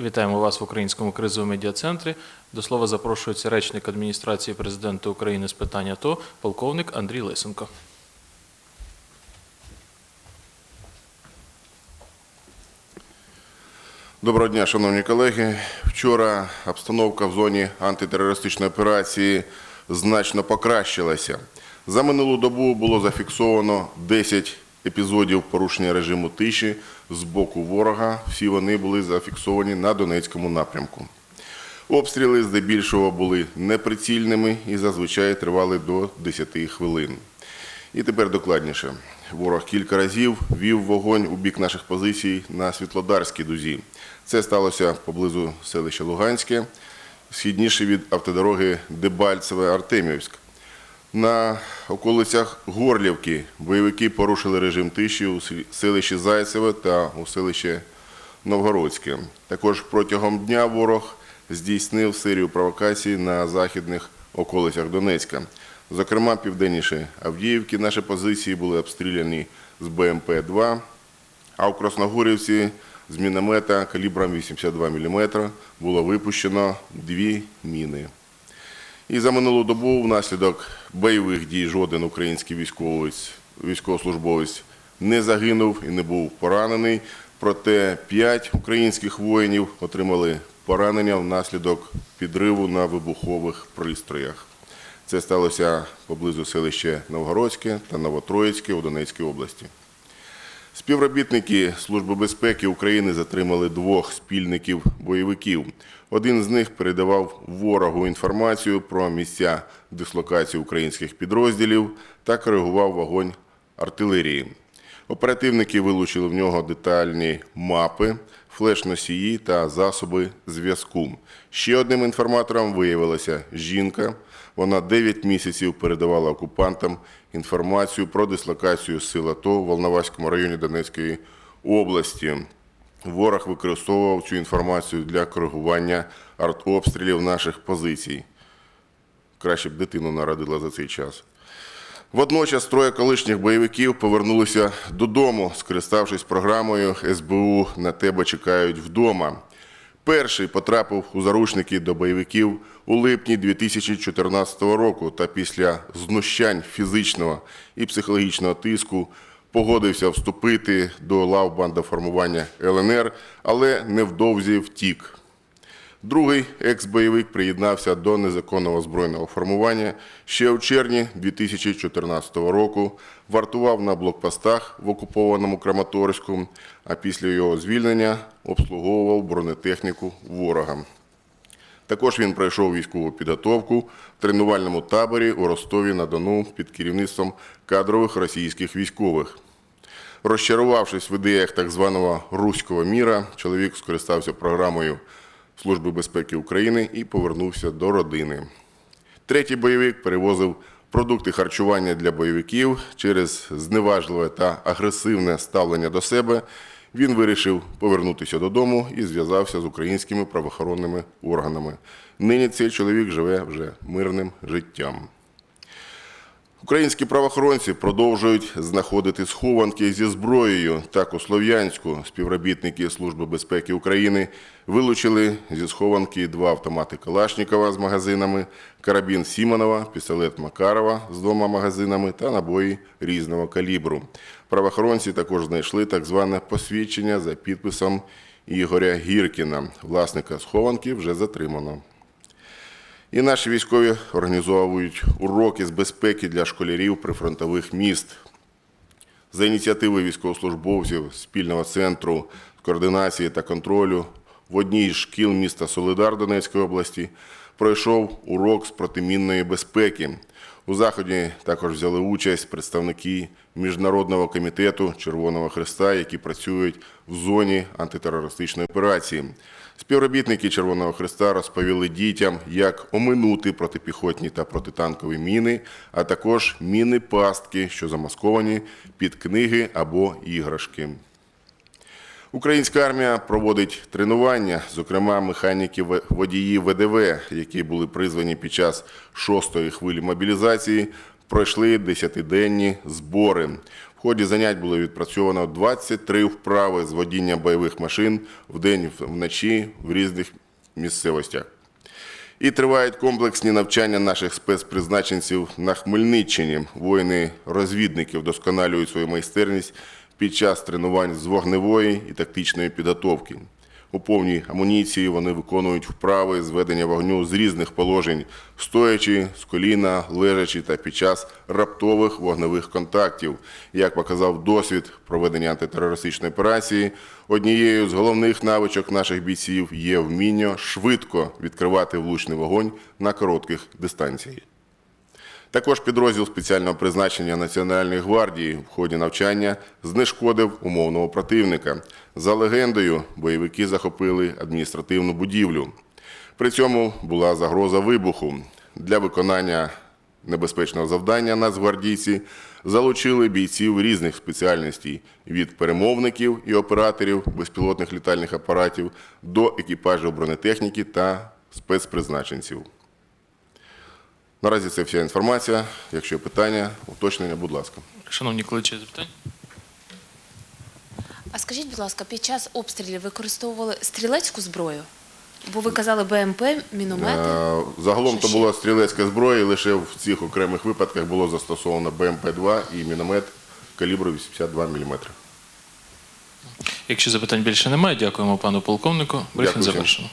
Вітаємо вас в українському кризовому медіа-центрі. До слова запрошується речник адміністрації президента України з питань АТО, полковник Андрій Лисенко. Доброго дня, шановні колеги. Вчора обстановка в зоні антитерористичної операції значно покращилася. За минулу добу було зафіксовано 10 епізодів порушення режиму тиші з боку ворога. Всі вони були зафіксовані на Донецькому напрямку. Обстріли здебільшого були неприцільними і зазвичай тривали до 10 хвилин. І тепер докладніше. Ворог кілька разів вів вогонь у бік наших позицій на Світлодарській дузі. Це сталося поблизу селища Луганське, східніше від автодороги Дебальцеве-Артемівськ. На околицях Горлівки бойовики порушили режим тиші у селищі Зайцеве та у селищі Новгородське. Також протягом дня ворог здійснив серію провокацій на західних околицях Донецька. Зокрема, південніше Авдіївки наші позиції були обстріляні з БМП-2, а у Красногорівці з міномета калібром 82 мм було випущено дві міни. І за минулу добу внаслідок бойових дій жоден український військовець, військовослужбовець не загинув і не був поранений. Проте п'ять українських воїнів отримали поранення внаслідок підриву на вибухових пристроях. Це сталося поблизу селища Новгородське та Новотроїцьке у Донецькій області. Співробітники Служби безпеки України затримали двох спільників бойовиків. Один з них передавав ворогу інформацію про місця дислокації українських підрозділів та коригував вогонь артилерії. Оперативники вилучили в нього детальні мапи, флеш-носії та засоби зв'язку. Ще одним інформатором виявилася жінка. Вона 9 місяців передавала окупантам інформацію про дислокацію сил АТО в Волноваському районі Донецької області. Ворог використовував цю інформацію для коригування артобстрілів наших позицій. Краще б дитину народила за цей час. Водночас троє колишніх бойовиків повернулися додому, скориставшись програмою СБУ на тебе чекають вдома. Перший потрапив у заручники до бойовиків у липні 2014 року та після знущань фізичного і психологічного тиску погодився вступити до лав бандоформування ЛНР, але невдовзі втік. Другий екс-бойовик приєднався до незаконного збройного формування ще у червні 2014 року, вартував на блокпостах в окупованому Краматорську, а після його звільнення обслуговував бронетехніку ворога. Також він пройшов військову підготовку в тренувальному таборі у Ростові-на-Дону під керівництвом кадрових російських військових. Розчарувавшись в ідеях так званого руського міра, чоловік скористався програмою Служби безпеки України і повернувся до родини. Третій бойовик перевозив продукти харчування для бойовиків через зневажливе та агресивне ставлення до себе. Він вирішив повернутися додому і зв'язався з українськими правоохоронними органами. Нині цей чоловік живе вже мирним життям. Українські правоохоронці продовжують знаходити схованки зі зброєю. Так у Слов'янську співробітники Служби безпеки України вилучили зі схованки два автомати Калашнікова з магазинами, карабін Сімонова, пістолет Макарова з двома магазинами та набої різного калібру. Правоохоронці також знайшли так зване посвідчення за підписом Ігоря Гіркіна. Власника схованки вже затримано. І наші військові організовують уроки з безпеки для школярів прифронтових міст. За ініціативи військовослужбовців спільного центру координації та контролю в одній з шкіл міста Солидар Донецької області пройшов урок з протимінної безпеки. У заході також взяли участь представники Міжнародного комітету Червоного Христа, які працюють в зоні антитерористичної операції. Співробітники Червоного Христа розповіли дітям, як оминути протипіхотні та протитанкові міни, а також міни пастки, що замасковані під книги або іграшки. Українська армія проводить тренування, зокрема механіки в- водії ВДВ, які були призвані під час шостої хвилі мобілізації, пройшли десятиденні збори. В ході занять було відпрацьовано 23 вправи з водіння бойових машин вдень, вночі в різних місцевостях. І тривають комплексні навчання наших спецпризначенців на Хмельниччині. Воїни-розвідники вдосконалюють свою майстерність під час тренувань з вогневої і тактичної підготовки. У повній амуніції вони виконують вправи з ведення вогню з різних положень, стоячи, з коліна, лежачи та під час раптових вогневих контактів. Як показав досвід проведення антитерористичної операції, однією з головних навичок наших бійців є вміння швидко відкривати влучний вогонь на коротких дистанціях. Також підрозділ спеціального призначення Національної гвардії в ході навчання знешкодив умовного противника. За легендою, бойовики захопили адміністративну будівлю. При цьому була загроза вибуху. Для виконання небезпечного завдання нацгвардійці залучили бійців різних спеціальностей від перемовників і операторів безпілотних літальних апаратів до екіпажів бронетехніки та спецпризначенців. Наразі це вся інформація. Якщо є питання, уточнення, будь ласка. Шановні колеги, є запитання? А скажіть, будь ласка, під час обстрілів використовували стрілецьку зброю? Бо ви казали БМП, міномети. Е, Загалом то була стрілецька зброя, і лише в цих окремих випадках було застосовано БМП-2 і міномет калібру 82 мм. Якщо запитань більше немає, дякуємо пану полковнику. Брифінг завершено.